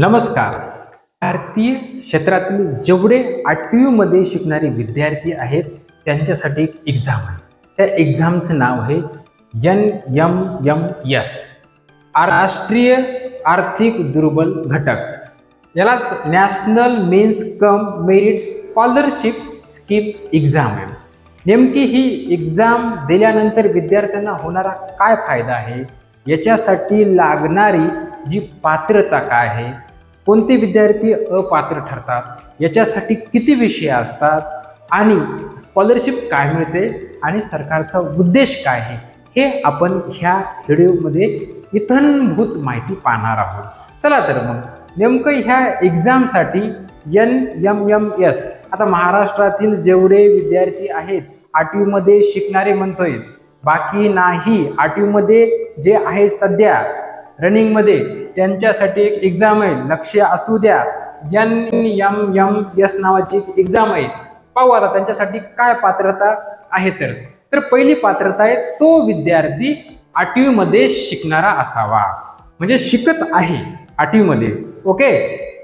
नमस्कार. भारतीय क्षेत्रातील जेवढे आठवीमध्ये शिकणारे विद्यार्थी आहेत त्यांच्यासाठी एक एक्झाम आहे. त्या एक्झामचं नाव आहे एन यम यम एस राष्ट्रीय आर्थिक दुर्बल घटक. यालाच national means cum merit scholarship scheme exam आहे. नेमकी ही एक्झाम दिल्यानंतर विद्यार्थ्यांना होणारा काय फायदा आहे? याच्यासाठी लागणारी जी पात्रता काय आहे? कोणते विद्यार्थी अपात्र ठरतात? याच्यासाठी किती विषय असतात? आणि स्कॉलरशिप काय मिळते? आणि सरकारचा उद्देश काय आहे? हे आपण ह्या व्हिडिओमध्ये इथंभूत माहिती पाहणार आहोत. चला तर मग नेमकं ह्या एक्झामसाठी एन एम एम एस आता महाराष्ट्रातील जेवढे विद्यार्थी आहेत आठवीमध्ये शिकणारे म्हणतोय. बाकी नाही आठवीमध्ये जे आहे सध्या रनिंगमध्ये त्यांच्यासाठी एक एक्झाम आहे. लक्ष असू द्या. एन एम एम एस नावाची एक एक्झाम आहे. पाहू आता त्यांच्यासाठी काय पात्रता आहे तर. तर पहिली पात्रता आहे तो विद्यार्थी आठवीमध्ये शिकणारा असावा. म्हणजे शिकत आहे आठवीमध्ये. ओके?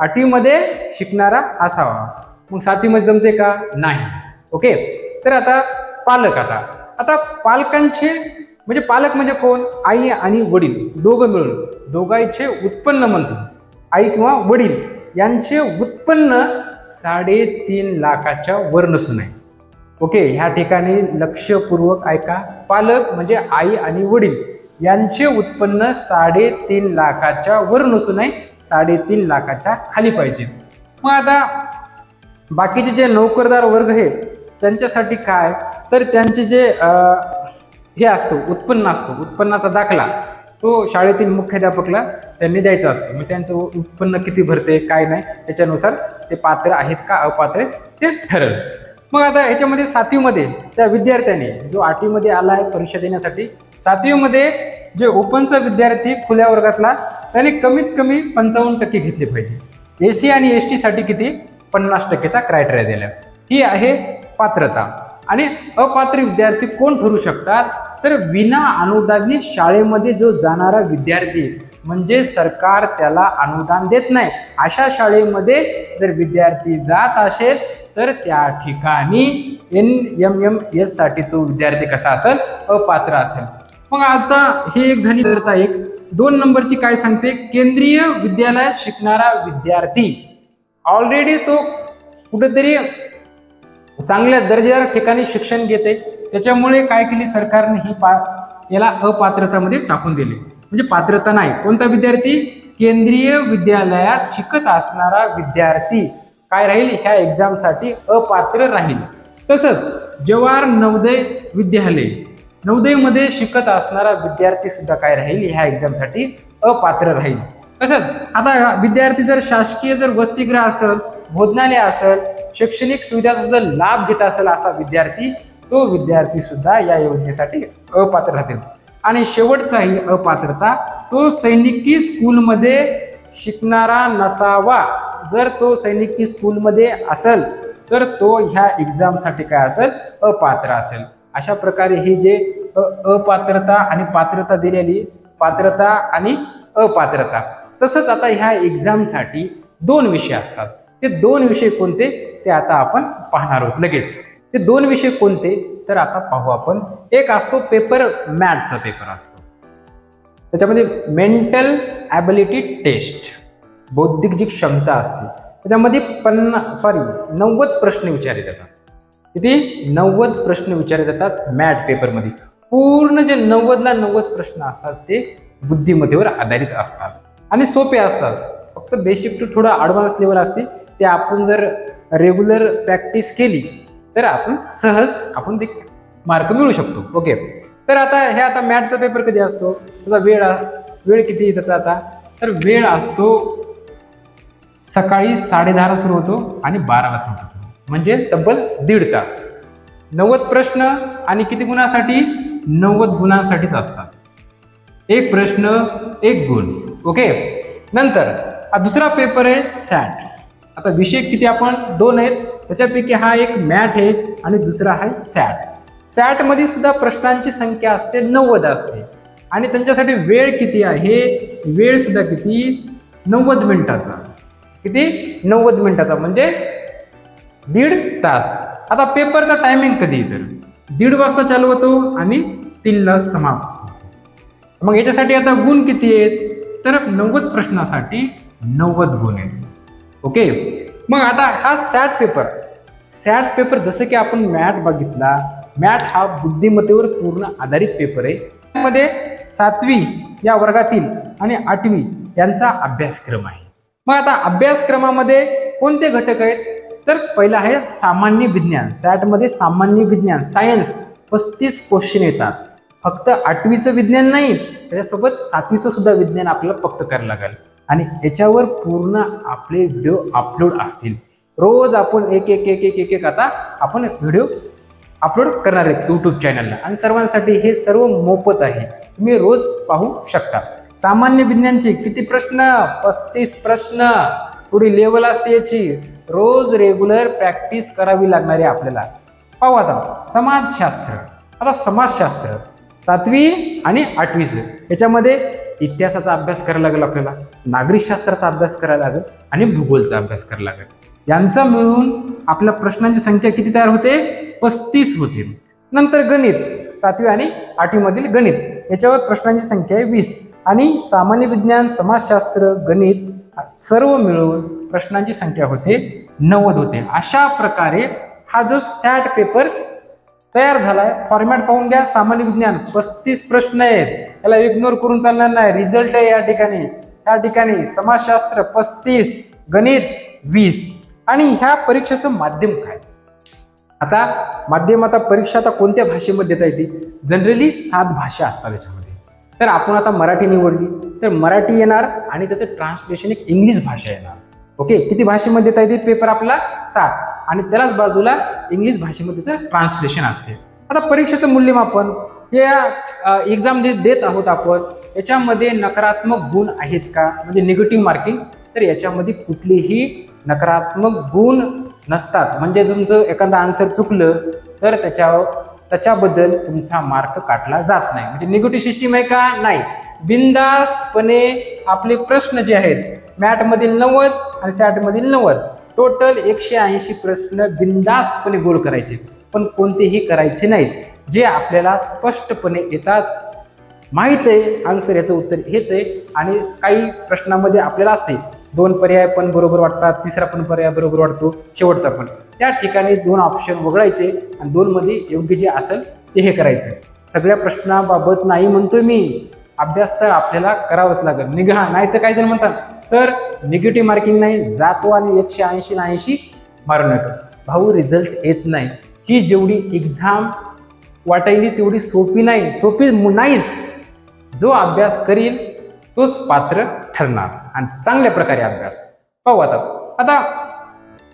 आठवीमध्ये शिकणारा असावा. मग सातवीमध्ये जमते का? नाही. ओके? तर आता पालक आता. आता पालकांचे म्हणजे पालक म्हणजे कोण? आई आणि वडील दोघं मिळून. दोघांचे उत्पन्न म्हणतो. आई किंवा वडील यांचे उत्पन्न साडेतीन लाखाच्या वर नसून आहे. ओके ह्या ठिकाणी लक्षपूर्वक ऐका. पालक म्हणजे आई आणि वडील यांचे उत्पन्न साडेतीन लाखाच्या वर नसून आहे. साडेतीन लाखाच्या खाली पाहिजे. मग आता बाकीचे जे नोकरदार वर्ग आहेत त्यांच्यासाठी काय? तर त्यांचे जे हे असतो उत्पन्न असतो. उत्पन्नाचा दाखला. तो शाळेतील मुख्याध्यापकला त्यांनी द्यायचा असतो. मग त्यांचं उत्पन्न किती भरते काय नाही त्याच्यानुसार ते पात्र आहेत का अपात्र ते ठरल. मग आता याच्यामध्ये सातवीमध्ये त्या विद्यार्थ्याने जो आठवीमध्ये आला आहे परीक्षा देण्यासाठी सातवीमध्ये जे ओपनचा विद्यार्थी खुल्या वर्गातला त्याने कमीत कमी पंचावन्न टक्के घेतले पाहिजे. ए सी आणि एस टीसाठी किती? पन्नास टक्केचा क्रायटेरिया दिला ही आहे पात्रता. आणि अपात्र विद्यार्थी कोण ठरू शकतात? तर विना अनुदानित शाळेमध्ये जो जाणारा विद्यार्थी म्हणजे सरकार त्याला अनुदान देत नाही. अशा शाळेमध्ये जर विद्यार्थी जात असेल तर त्या ठिकाणी एन एम एम एससाठी तो विद्यार्थी कसा असेल? अपात्र असेल. मग आता हे एक झाली करता एक. दोन नंबरची काय सांगते? केंद्रीय विद्यालयात शिकणारा विद्यार्थी. ऑलरेडी तो कुठेतरी चांगल्या दर्जेदार ठिकाणी शिक्षण घेते. त्याच्यामुळे काय केली? सरकारने ही पा याला अपात्रतामध्ये टाकून दिले. म्हणजे पात्रता नाही. कोणता विद्यार्थी? केंद्रीय विद्यालयात शिकत असणारा विद्यार्थी. काय राहील? ह्या एक्झामसाठी अपात्र राहील. तसंच जवाहर नवोदय विद्यालय. नवोदयमध्ये शिकत असणारा विद्यार्थी सुद्धा काय राहील? ह्या एक्झामसाठी अपात्र राहील. तसंच आता विद्यार्थी जर शासकीय जर वसतिगृह असेल भोजनालय असेल शैक्षणिक सुविधाचा जर लाभ घेत असेल असा विद्यार्थी तो विद्यार्थी सुद्धा या योजनेसाठी अपात्र राहतील. आणि शेवटचाही अपात्रता तो सैनिकी स्कूलमध्ये शिकणारा नसावा. जर तो सैनिकी स्कूलमध्ये असेल तर तो ह्या एक्झामसाठी काय असेल? अपात्र असेल. अशा प्रकारे हे जे अपात्रता आणि पात्रता दिलेली पात्रता आणि अपात्रता. तसंच आता ह्या एक्झामसाठी दोन विषय असतात. ते दोन विषय कोणते ते आता आपण पाहणार आहोत. लगेच. ते दोन विषय कोणते? तर आता पाहू आपण. एक असतो पेपर मॅथचा पेपर असतो. त्याच्यामध्ये मेंटल ॲबिलिटी टेस्ट बौद्धिक जी क्षमता असते त्याच्यामध्ये पन्ना सॉरी नव्वद प्रश्न विचारले जातात. किती? नव्वद प्रश्न विचारले जातात मॅथ पेपरमध्ये पूर्ण जे नव्वदला नव्वद प्रश्न असतात ते बुद्धिमत्तेवर आधारित असतात. आणि सोपे असतात. फक्त बेसिक टू थोडं ॲडव्हान्स लेवल असते. ते आपण जर रेग्युलर प्रॅक्टिस केली तर आपण सहज आपण ते मार्क मिळू शकतो. ओके तर आता हे आता मॅथचा पेपर कधी असतो? त्याचा वेळ वेळ किती आहे त्याचा आता? तर वेळ असतो सकाळी साडेदहाला सुरू होतो आणि बाराला सुरू होतो. म्हणजे तब्बल दीड तास. नव्वद प्रश्न आणि किती गुणासाठी? नव्वद गुणांसाठीच असतात. एक प्रश्न एक गुण. ओके नंतर हा दुसरा पेपर आहे सॅट आता विषय किती आपण? दोन आहेत. त्याच्यापैकी हा एक मॅट आहे आणि दुसरा आहे सॅट. सॅटमध्ये सुद्धा प्रश्नांची संख्या असते नव्वद असते. आणि त्यांच्यासाठी वेळ किती आहे? वेळ सुद्धा किती? नव्वद मिनिटाचा. किती? नव्वद मिनिटाचा म्हणजे दीड तास. आता पेपरचा टायमिंग कधी आहे तर दीड वाजता चालू होतो आणि तीनला समाप्त मग याच्यासाठी आता गुण किती आहेत? तर नव्वद प्रश्नासाठी नव्वद गुण आहेत. ओके मग आता हा सॅट पेपर सॅट पेपर जसं की आपण मॅट बघितला मॅट हा बुद्धिमत्तेवर पूर्ण आधारित पेपर आहे. त्यामध्ये सातवी या वर्गातील आणि आठवी यांचा अभ्यासक्रम आहे. मग आता अभ्यासक्रमामध्ये कोणते घटक आहेत? तर पहिला आहे सामान्य विज्ञान. सॅटमध्ये सामान्य विज्ञान सायन्स पस्तीस क्वेश्चन येतात. फक्त आठवीचं विज्ञान नाही त्याच्यासोबत सातवीचं सुद्धा विज्ञान आपल्याला फक्त करायला लागेल. आणि याच्यावर पूर्ण आपले व्हिडिओ अपलोड असतील. रोज आपण एक एक एक एक एक एक आता आपण व्हिडिओ अपलोड करणार आहेत यूट्यूब चॅनलला आणि सर्वांसाठी हे सर्व मोफत आहे. तुम्ही रोज पाहू शकता. सामान्य विज्ञानचे किती प्रश्न? पस्तीस प्रश्न. थोडी लेवल असते याची. रोज रेग्युलर प्रॅक्टिस करावी लागणार आहे आपल्याला. पाहू आता. समाजशास्त्र. आता समाजशास्त्र. सातवी आणि आठवीचं. याच्यामध्ये इतिहासाचा अभ्यास करायला लागेल आपल्याला नागरिकशास्त्राचा अभ्यास करायला लागेल आणि भूगोलचा अभ्यास करायला लागेल. यांचा मिळून आपल्या प्रश्नांची संख्या किती तयार होते? पस्तीस होते. नंतर गणित सातवी आणि आठवीमधील गणित याच्यावर प्रश्नांची संख्या आहे वीस. आणि सामान्य विज्ञान समाजशास्त्र गणित सर्व मिळून प्रश्नांची संख्या होते नव्वद होते. अशा प्रकारे हा जो सॅट पेपर तयार झालाय. फॉर्मॅट पाहून घ्या. सामान्य विज्ञान. पस्तीस प्रश्न आहेत. याला इग्नोर करून चालणार नाही. रिझल्ट आहे या ठिकाणी. या ठिकाणी समाजशास्त्र पस्तीस गणित वीस आणि ह्या परीक्षेचं माध्यम काय? आता माध्यम आता परीक्षा आता कोणत्या भाषेमध्ये देता येते? जनरली सात भाषा असतात त्याच्यामध्ये. तर आपण आता मराठी निवडली. तर मराठी येणार आणि त्याचं ट्रान्सलेशन एक इंग्लिश भाषा येणार. ओके किती भाषेमध्ये देता येते? पेपर आपला सात. आणि त्यालाच बाजूला इंग्लिश भाषेमध्ये त्याचं ट्रान्सलेशन असते. आता परीक्षेचं मूल्यमापन हे एक्झाम जे देत आहोत आपण याच्यामध्ये नकारात्मक गुण आहेत का? म्हणजे निगेटिव्ह मार्किंग तर याच्यामध्ये कुठलेही नकारात्मक गुण नसतात. म्हणजे तुमचं एखादं आन्सर चुकलं तर त्याच्या त्याच्याबद्दल तुमचा मार्क काटला जात नाही. म्हणजे निगेटिव्ह सिस्टीम आहे का? नाही. बिंदासपणे आपले प्रश्न जे आहेत मॅटमधील नव्वद आणि सॅटमधील नव्वद. टोटल एकशे ऐंशी प्रश्न बिंदासपणे गोल करायचे. पण कोणतेही करायचे नाहीत. जे आपल्याला स्पष्टपणे येतात. माहीत आहे आन्सर याचं उत्तर हेच आहे. आणि काही प्रश्नामध्ये आपल्याला असते. दोन पर्याय पण बरोबर वाटतात तिसरा पण पर्याय बरोबर वाटतो शेवटचा पण. त्या ठिकाणी दोन ऑप्शन वगळायचे आणि दोनमध्ये योग्य जे असेल ते हे करायचं. सगळ्या प्रश्नाबाबत नाही म्हणतोय मी. अभ्यास तर आपल्याला करावंच लागेल. निघा नाही तर काही जण म्हणतात सर निगेटिव्ह मार्किंग नाही जातो आणि एकशे ऐंशी ना ऐंशी मारून येतो भाऊ रिझल्ट येत नाही. ही जेवढी एक्झाम वाटायली तेवढी सोपी नाही. सोपी नाहीच. जो अभ्यास करील तोच पात्र ठरणार. आणि चांगल्या प्रकारे अभ्यास. पाहू आता. आता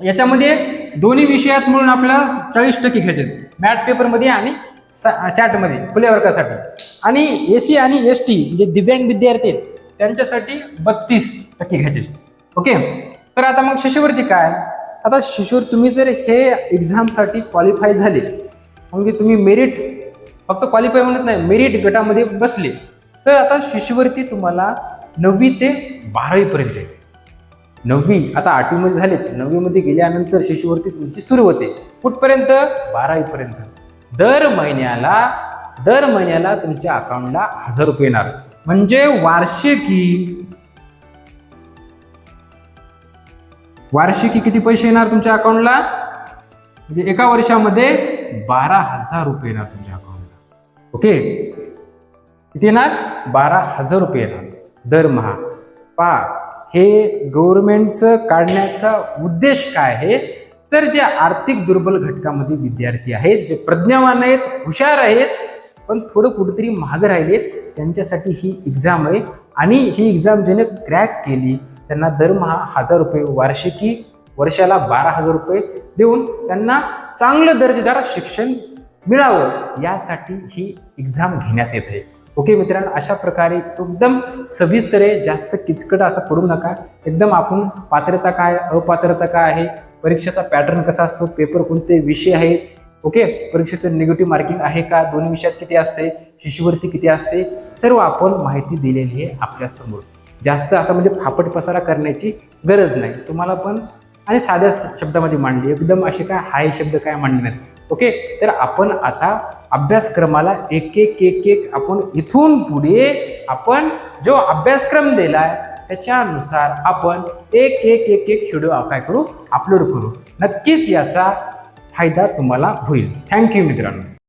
याच्यामध्ये दोन्ही विषयात म्हणून आपल्याला चाळीस टक्के घ्यायचे मॅथ पेपरमध्ये आणि सा सॅटमध्ये खुल्या वर्गासाठी आणि ए सी आणि एस टी जे दिव्यांग विद्यार्थी आहेत त्यांच्यासाठी बत्तीस टक्के घ्यायचे ओके? तर आता मग शिष्यवृत्ती काय? आता शिष्यवर तुम्ही जर हे एक्झामसाठी क्वालिफाय झाले म्हणजे तुम्ही मेरिट फक्त क्वालिफाय म्हणत नाही मेरिट गटामध्ये बसले तर आता शिष्यवृत्ती तुम्हाला नववी ते बारावीपर्यंत येते. नववी आता आठवीमध्ये झालेत नववीमध्ये गेल्यानंतर शिष्यवृत्ती तुमची सुरू होते. कुठपर्यंत? बारावीपर्यंत दर महिन्याला दर महिन्याला तुमच्या अकाउंटला हजार रुपये येणार. म्हणजे वार्षिकी वार्षिकी किती पैसे येणार तुमच्या अकाउंटला म्हणजे एका वर्षामध्ये बारा हजार रुपये येणार तुमच्या अकाउंटला ओके किती येणार? बारा हजार रुपये येणार. दरमहा पा हे गव्हर्नमेंटचं काढण्याचा उद्देश काय आहे? तर जे आर्थिक दुर्बल घटकामध्ये विद्यार्थी आहेत जे प्रज्ञावान आहेत हुशार आहेत पण थोडं कुठेतरी महाग राहिलेत त्यांच्यासाठी ही एक्झाम आहे. आणि ही एक्झाम ज्याने क्रॅक केली त्यांना दरमहा हजार रुपये वार्षिकी वर्षाला बारा हजार रुपये देऊन त्यांना चांगलं दर्जेदार शिक्षण मिळावं यासाठी ही एक्झाम घेण्यात येत आहे. ओके मित्रांनो अशा प्रकारे एकदम सविस्तर आहे जास्त किचकट असं पडू नका. एकदम आपण पात्रता काय अपात्रता काय आहे परीक्षेचा पॅटर्न कसा असतो? पेपर कोणते विषय आहेत? ओके परीक्षेचं निगेटिव्ह मार्किंग आहे का? दोन विषयात किती असते? शिष्यवृत्ती किती असते? सर्व आपण माहिती दिलेली आहे आपल्यासमोर जास्त असा म्हणजे फापट पसारा करण्याची गरज नाही. तुम्हाला पण आणि साध्या शब्दामध्ये मांडली. एकदम असे काय हाय शब्द काय मांडले नाहीत ओके तर आपण आता अभ्यासक्रमाला एक एक एक एक आपण इथून पुढे आपण जो अभ्यासक्रम दिला आहे त्याच्यानुसार आपण एक एक एक एक व्हिडिओ काय करू? अपलोड करू. नक्कीच याचा फायदा तुम्हाला होईल. थँक्यू मित्रांनो.